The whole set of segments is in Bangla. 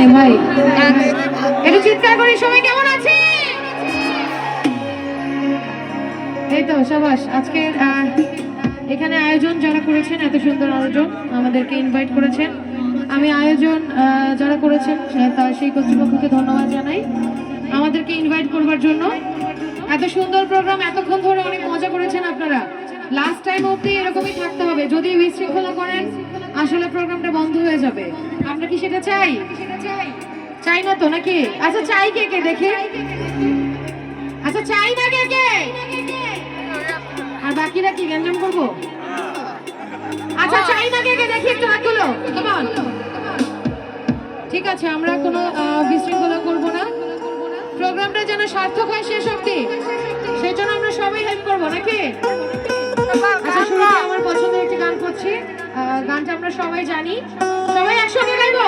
নাই ভাই। একটু চিৎকার করি, সবাই কেমন আছে এই তো, সাবাস আজকের এখানে আয়োজন যারা করেছেন, এত সুন্দর আয়োজন আমাদেরকে ইনভাইট করেছেন। আমি আয়োজন যারা করেছেন তার সেই কর্তৃপক্ষকে ধন্যবাদ জানাই। আমাদেরকে ইনভাইট করবার জন্য। এত সুন্দর প্রোগ্রাম এতক্ষণ ধরে অনেক অবধি এরকমই থাকতে হবে। যদি বিশৃঙ্খলা করেন, আসলে প্রোগ্রামটা বন্ধ হয়ে যাবে। আমরা কি সেটা চাই? চাই না তো নাকি? আচ্ছা চাই কে কে? দেখে। আচ্ছা চাই না কে কে? আর বাকিরা কি, গ্যাঞ্জাম করব? আচ্ছা চাই না কে কে? দেখি একটু হাতগুলো কেমন ঠিক আছে, আমরা কোনো বিশৃঙ্খলা করব না। প্রোগ্রামটা যেন সার্থক হয় শেষ অবধি। সেই জন্য আমরা সবাই হেল্প করব, নাকি? আচ্ছা গানটা আমরা সবাই জানি। সবাই একসঙ্গে গাইবো?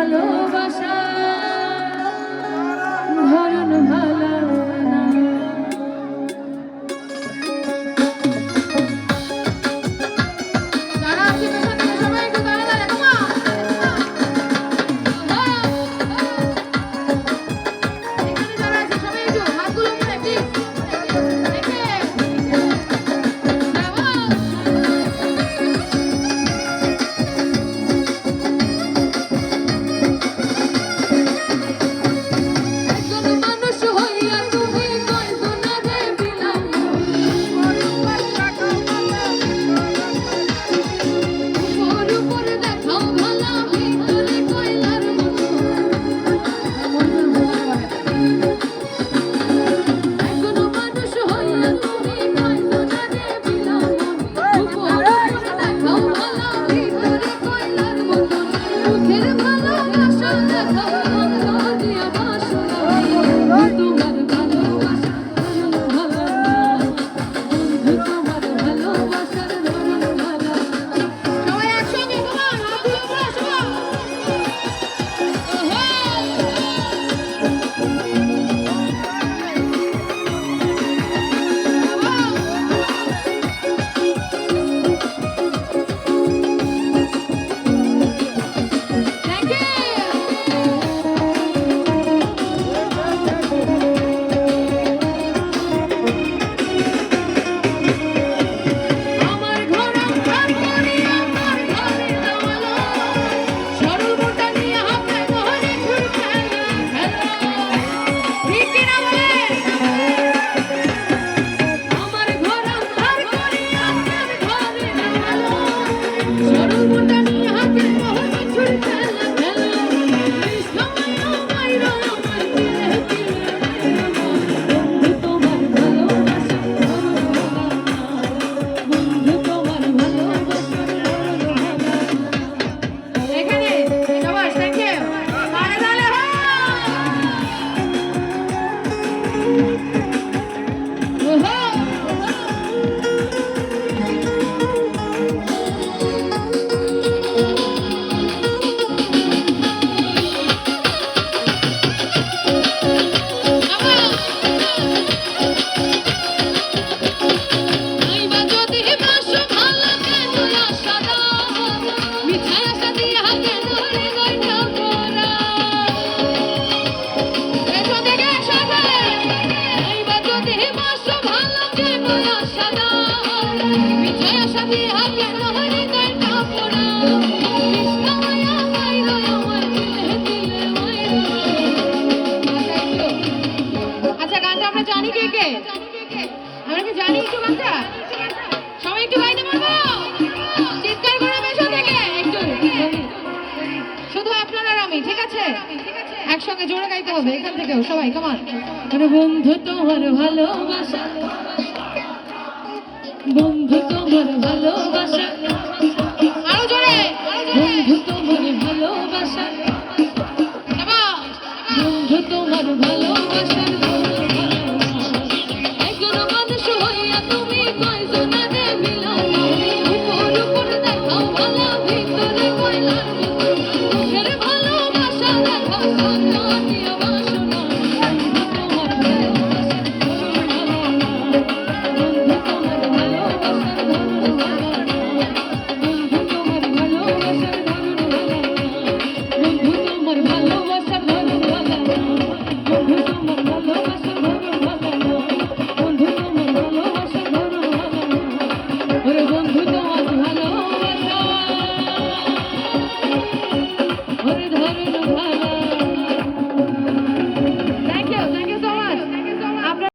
তোমার শুধু আপনার আমি, ঠিক আছে? একসঙ্গে জোরে গাইতে হবে এখান থেকেও, সবাই কমান মানে বন্ধু তোমার ভালোবাসা। বন্ধু তোমার ভালোবাসা।